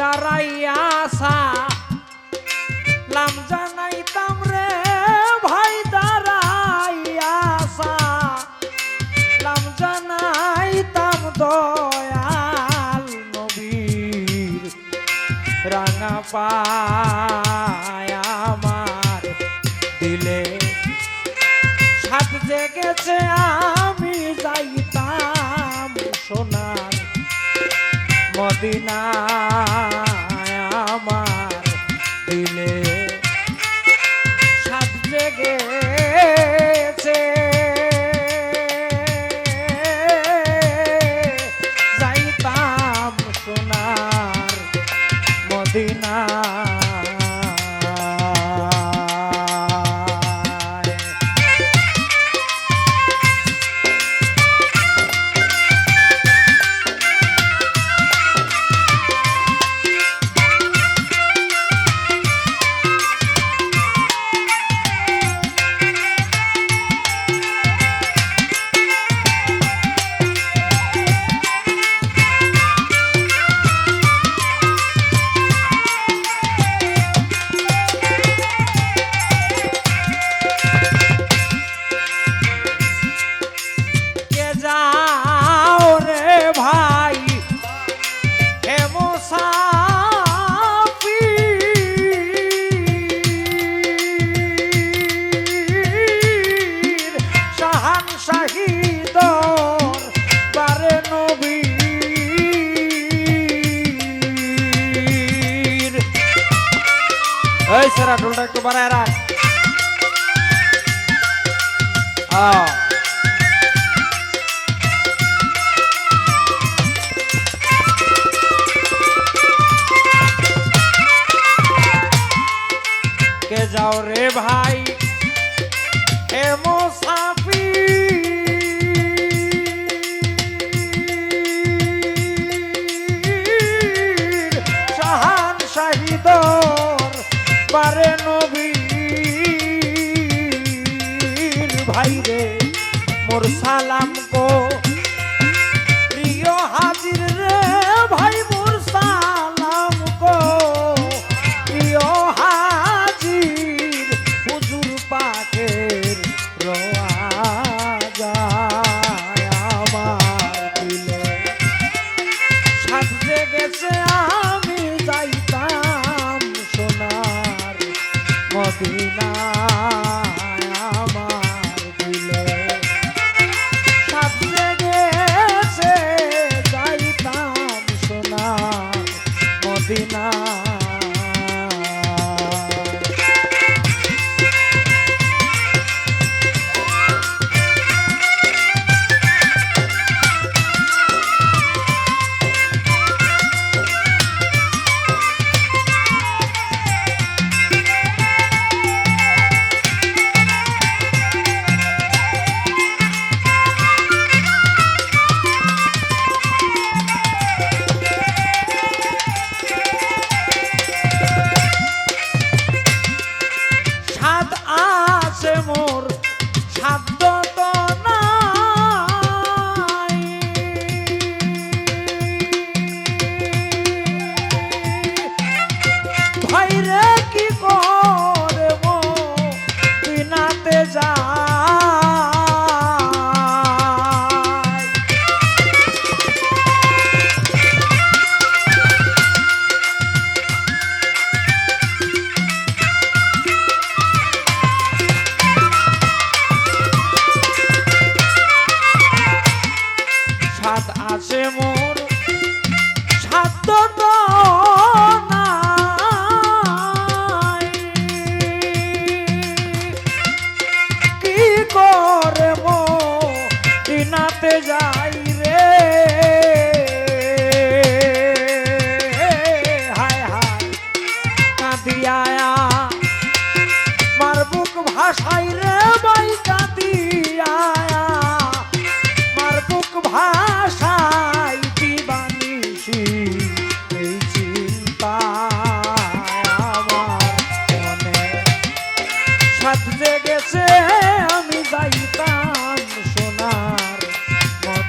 দাঁড়াইয়াসা লাম জানাইতাম রে ভাই দাঁড়াইয়াসা লাম জানাইতাম দয়াল নবীর রাঙা পায় আমার দিলে। সাত জেগেছে, আমি যাইতাম সোনার মদিনায়। এই সেরা ঢোলটা একটু বাড়ায় রাখ। আহ। সালাম যাই রে। হায় হায় কাঁদিয়ায়া মারবুক ভাষাই রে বাই কাঁদিয়ায়া মার বুক ভাষায় দিবানিসি এই চিন্তা আমার জেগেছে আমি যাইতাম।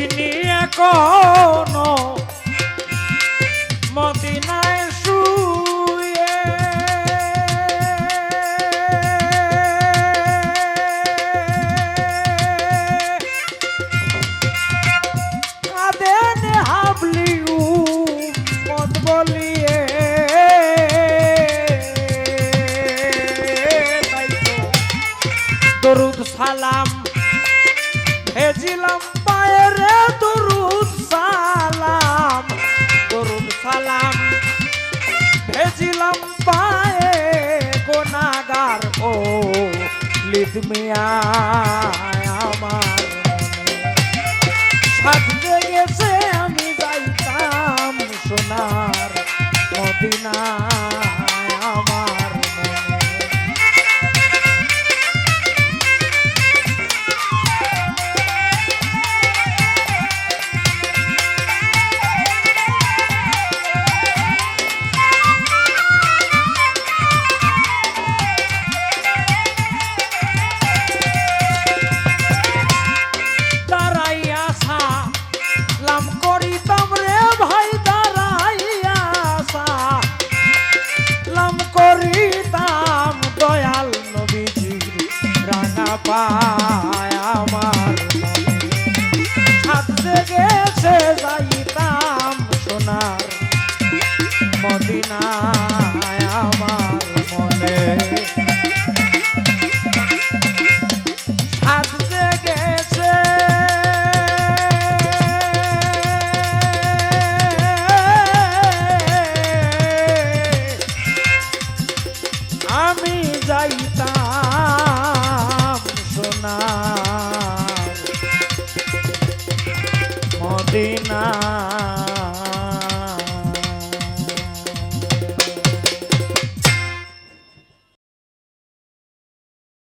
যিনি এখনও মদিনায় শুয়ে কাঁদেন হাবলিউ মত বলিয়ে। দরুদ সালাম ভেজিলাম পায়েরে দরুদ সালাম দরুদ সালাম। ভেজিলাম পায়ে গোনাগার, ও লিদ মিয়া, আমার সাজতে গেছে আমি যাইতাম সোনার মদিনায়।